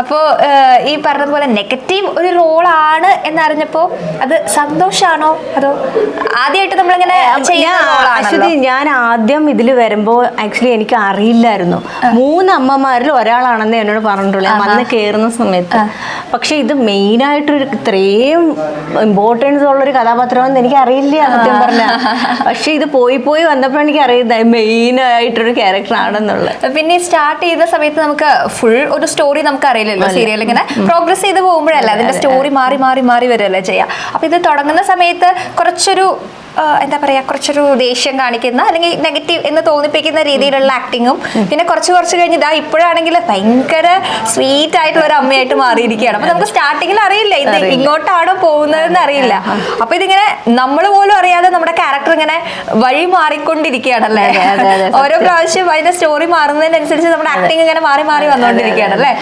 അപ്പോ ഈ പറഞ്ഞതുപോലെ നെഗറ്റീവ് ഒരു റോൾ റോളാണ് എന്നറിഞ്ഞപ്പോ അത് സന്തോഷാണോ? അതോ ആദ്യമായിട്ട് നമ്മളിങ്ങനെ അശ്വതി ഞാൻ ആദ്യം ഇതിൽ വരുമ്പോൾ ആക്ച്വലി എനിക്ക് അറിയില്ലായിരുന്നു. മൂന്ന് അമ്മമാരിൽ ഒരാളാണെന്ന് എന്നോട് പറഞ്ഞിട്ടുള്ളൂ. ഞാൻ വന്ന് കയറുന്ന സമയത്ത്. പക്ഷെ ഇത് മെയിൻ ആയിട്ടൊരു ഇത്രയും ഇമ്പോർട്ടൻസ് ഉള്ള ഒരു കഥാപാത്രമെന്ന് എനിക്ക് അറിയില്ല സത്യം പറഞ്ഞ. പക്ഷെ ഇത് പോയി പോയി വന്നപ്പോൾ എനിക്ക് അറിയുന്നത് മെയിൻ ആയിട്ടൊരു ക്യാരക്ടർ ആണെന്നുള്ളത്. പിന്നെ സ്റ്റാർട്ട് ചെയ്ത സമയത്ത് നമുക്ക് ഫുൾ ഒരു സ്റ്റോറി നമുക്ക് അറിയില്ലല്ലോ സീരിയൽ ഇങ്ങനെ പ്രോഗ്രസ് ചെയ്ത് പോകുമ്പോഴല്ല അതിന്റെ സ്റ്റോറി മാറി മാറി മാറി വരുമല്ലേ ചെയ്യാം? അപ്പൊ ഇത് തുടങ്ങുന്ന സമയത്ത് കുറച്ചൊരു എന്താ പറയാ കുറച്ചൊരു ദേഷ്യം കാണിക്കുന്ന അല്ലെങ്കിൽ നെഗറ്റീവ് എന്ന് തോന്നിപ്പിക്കുന്ന രീതിയിലുള്ള ആക്ടിങ്ങും പിന്നെ കുറച്ച് കുറച്ച് കഴിഞ്ഞ് ഇതാ ഇപ്പോഴാണെങ്കിൽ ഭയങ്കര സ്വീറ്റ് ആയിട്ടുള്ള ഒരു അമ്മയായിട്ട് മാറിയിരിക്കുകയാണ്. അപ്പൊ നമുക്ക് സ്റ്റാർട്ടിങ്ങിൽ അറിയില്ല ഇത് ഇങ്ങോട്ടാണോ പോകുന്നതെന്ന് അറിയില്ല. അപ്പൊ ഇതിങ്ങനെ നമ്മൾ പോലും അറിയാതെ നമ്മുടെ ക്യാരക്ടർ ഇങ്ങനെ വഴി മാറിക്കൊണ്ടിരിക്കുകയാണല്ലേ? ഓരോ പ്രാവശ്യം അതിന്റെ സ്റ്റോറി മാറുന്നതിനനുസരിച്ച് നമ്മുടെ ആക്ടിങ് ഇങ്ങനെ മാറി മാറി വന്നുകൊണ്ടിരിക്കുകയാണ് അല്ലേ